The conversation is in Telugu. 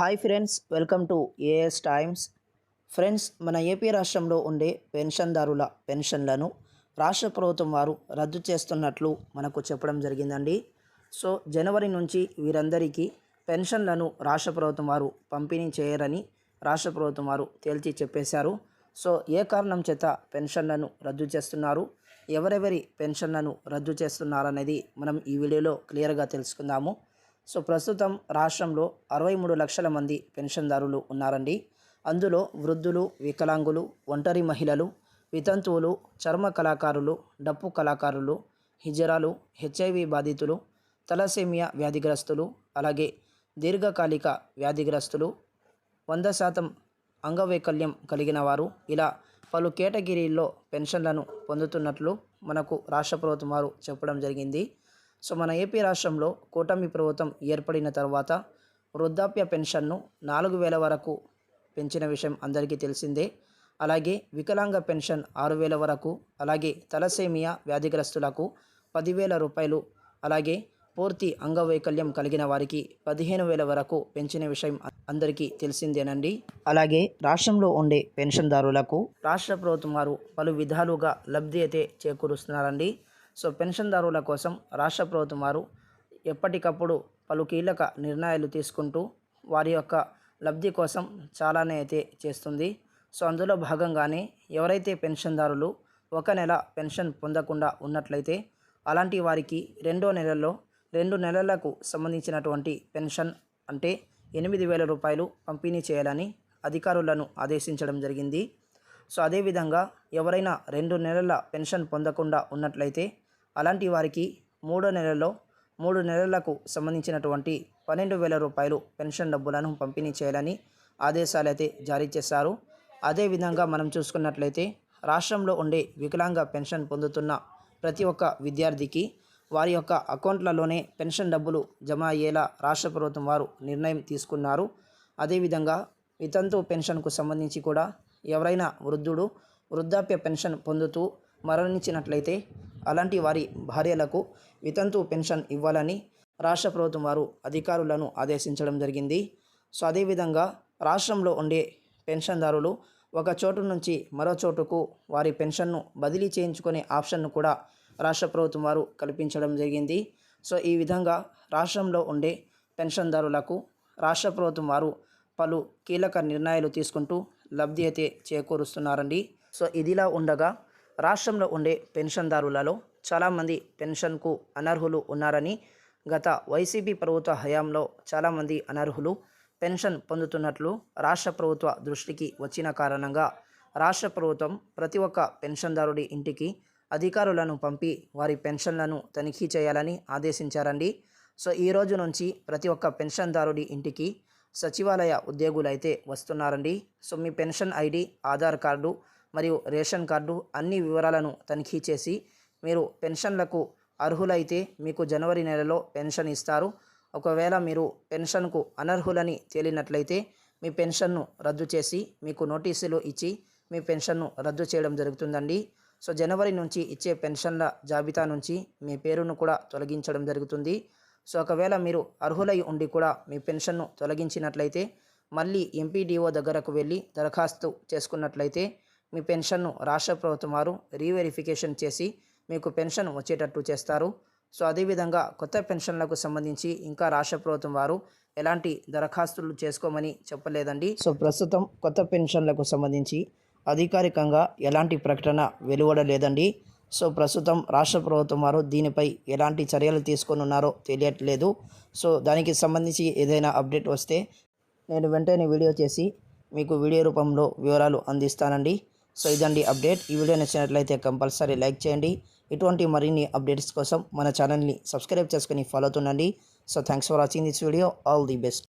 Hi friends welcome to AS times friends మన ఏపీ రాష్ట్రంలో ఉండే పెన్షన్దారుల పెన్షన్లను రాష్ట్ర ప్రభుత్వం వారు రద్దు చేస్తున్నట్లు మనకు చెప్పడం జరిగిందండి. సో జనవరి నుంచి వీరందరికీ పెన్షన్లను రాష్ట్ర ప్రభుత్వం వారు పంపిణీ చేయరని రాష్ట్ర ప్రభుత్వం వారు తేల్చి చెప్పేశారు. సో ఏ కారణం చేత పెన్షన్లను రద్దు చేస్తున్నారు? ఎవరెవరి పెన్షన్లను రద్దు చేస్తున్నారనేది మనం ఈ వీడియోలో క్లియర్గా తెలుసుకుందాము. సో ప్రస్తుతం రాష్ట్రంలో అరవై మూడు లక్షల మంది పెన్షన్దారులు ఉన్నారండి. అందులో వృద్ధులు వికలాంగులు ఒంటరి మహిళలు వితంతువులు చర్మ కళాకారులు డప్పు కళాకారులు హిజరాలు హెచ్ఐవి బాధితులు తలసేమియా వ్యాధిగ్రస్తులు అలాగే దీర్ఘకాలిక వ్యాధిగ్రస్తులు వంద శాతం అంగవైకల్యం కలిగిన వారు ఇలా పలు కేటగిరీల్లో పెన్షన్లను పొందుతున్నట్లు మనకు రాష్ట్ర ప్రభుత్వం వారు చెప్పడం జరిగింది. సో మన ఏపీ రాష్ట్రంలో కూటమి ప్రభుత్వం ఏర్పడిన తర్వాత వృద్ధాప్య పెన్షన్ను నాలుగు వేల వరకు పెంచిన విషయం అందరికీ తెలిసిందే. అలాగే వికలాంగ పెన్షన్ ఆరు వేల వరకు అలాగే తలసేమియా వ్యాధిగ్రస్తులకు పదివేల రూపాయలు అలాగే పూర్తి అంగవైకల్యం కలిగిన వారికి పదిహేను వేల వరకు పెంచిన విషయం అందరికీ తెలిసిందేనండి. అలాగే రాష్ట్రంలో ఉండే పెన్షన్దారులకు రాష్ట్ర ప్రభుత్వం వారు పలు విధాలుగా లబ్ధి అయితే చేకూరుస్తున్నారండి. సో పెన్షన్దారుల కోసం రాష్ట్ర ప్రభుత్వం వారు ఎప్పటికప్పుడు పలు కీలక నిర్ణయాలు తీసుకుంటూ వారి యొక్క లబ్ధి కోసం చాలానే అయితే చేస్తుంది. సో అందులో భాగంగానే ఎవరైతే పెన్షన్దారులు ఒక నెల పెన్షన్ పొందకుండా ఉన్నట్లయితే అలాంటి వారికి రెండో నెలల్లో రెండు నెలలకు సంబంధించినటువంటి పెన్షన్ అంటే ఎనిమిది వేల రూపాయలు పంపిణీ చేయాలని అధికారులను ఆదేశించడం జరిగింది. సో అదేవిధంగా ఎవరైనా రెండు నెలల పెన్షన్ పొందకుండా ఉన్నట్లయితే అలాంటి వారికి మూడో నెలలో మూడు నెలలకు సంబంధించినటువంటి పన్నెండు వేల రూపాయలు పెన్షన్ డబ్బులను పంపిణీ చేయాలని ఆదేశాలు అయితే జారీ చేశారు. అదేవిధంగా మనం చూసుకున్నట్లయితే రాష్ట్రంలో ఉండే వికలాంగ పెన్షన్ పొందుతున్న ప్రతి ఒక్క విద్యార్థికి వారి యొక్క అకౌంట్లలోనే పెన్షన్ డబ్బులు జమ అయ్యేలా రాష్ట్ర ప్రభుత్వం వారు నిర్ణయం తీసుకున్నారు. అదేవిధంగా వితంతు పెన్షన్కు సంబంధించి కూడా ఎవరైనా వృద్ధుడు వృద్ధాప్య పెన్షన్ పొందుతూ మరణించినట్లయితే అలాంటి వారి భార్యలకు వితంతు పెన్షన్ ఇవ్వాలని రాష్ట్ర ప్రభుత్వం వారు అధికారులను ఆదేశించడం జరిగింది. సో అదేవిధంగా రాష్ట్రంలో ఉండే పెన్షన్దారులు ఒక చోటు నుంచి మరో చోటుకు వారి పెన్షన్ను బదిలీ చేయించుకునే ఆప్షన్ను కూడా రాష్ట్ర ప్రభుత్వం వారు కల్పించడం జరిగింది. సో ఈ విధంగా రాష్ట్రంలో ఉండే పెన్షన్దారులకు రాష్ట్ర ప్రభుత్వం వారు పలు కీలక నిర్ణయాలు తీసుకుంటూ లబ్ధి అయితే చేకూరుస్తున్నారండి. సో ఇదిలా ఉండగా రాష్ట్రంలో ఉండే పెన్షన్దారులలో చాలామంది పెన్షన్కు అనర్హులు ఉన్నారని గత వైసీపీ ప్రభుత్వ హయాంలో చాలామంది అనర్హులు పెన్షన్ పొందుతున్నట్లు రాష్ట్ర ప్రభుత్వ దృష్టికి వచ్చిన కారణంగా రాష్ట్ర ప్రభుత్వం ప్రతి ఒక్క పెన్షన్దారుడి ఇంటికి అధికారులను పంపి వారి పెన్షన్లను తనిఖీ చేయాలని ఆదేశించారండి. సో ఈ రోజు నుంచి ప్రతి ఒక్క పెన్షన్దారుడి ఇంటికి సచివాలయ ఉద్యోగులు అయితే వస్తున్నారండి. సో మీ పెన్షన్ ఐడి ఆధార్ కార్డు మరియు రేషన్ కార్డు అన్ని వివరాలను తనిఖీ చేసి మీరు పెన్షన్లకు అర్హులైతే మీకు జనవరి నెలలో పెన్షన్ ఇస్తారు. ఒకవేళ మీరు పెన్షన్కు అనర్హులని తేలినట్లయితే మీ పెన్షన్ను రద్దు చేసి మీకు నోటీసులు ఇచ్చి మీ పెన్షన్ను రద్దు చేయడం జరుగుతుందండి. సో జనవరి నుంచి ఇచ్చే పెన్షన్ల జాబితా నుంచి మీ పేరును కూడా తొలగించడం జరుగుతుంది. సో ఒకవేళ మీరు అర్హులై ఉండి కూడా మీ పెన్షన్ను తొలగించినట్లయితే మళ్ళీ ఎంపీడీఓ దగ్గరకు వెళ్ళి దరఖాస్తు చేసుకున్నట్లయితే మీ పెన్షన్ను రాష్ట్ర ప్రభుత్వం వారు రీవెరిఫికేషన్ చేసి మీకు పెన్షన్ వచ్చేటట్టు చేస్తారు. సో అదేవిధంగా కొత్త పెన్షన్లకు సంబంధించి ఇంకా రాష్ట్ర ప్రభుత్వం వారు ఎలాంటి దరఖాస్తులు చేసుకోమని చెప్పలేదండి. సో ప్రస్తుతం కొత్త పెన్షన్లకు సంబంధించి అధికారికంగా ఎలాంటి ప్రకటన వెలువడలేదండి. సో ప్రస్తుతం రాష్ట్ర ప్రభుత్వం వారు దీనిపై ఎలాంటి చర్యలు తీసుకొని ఉన్నారో తెలియట్లేదు. సో దానికి సంబంధించి ఏదైనా అప్డేట్ వస్తే నేను వెంటనే వీడియో చేసి మీకు వీడియో రూపంలో వివరాలు అందిస్తానండి. సో ఇదండి అప్డేట్. ఈ వీడియో నచ్చినట్లయితే కంపల్సరీ లైక్ చేయండి. ఇటువంటి మరిన్ని అప్డేట్స్ కోసం మన ఛానల్ని సబ్స్క్రైబ్ చేసుకుని follow అవుతుండండి so thanks for watching this video all the best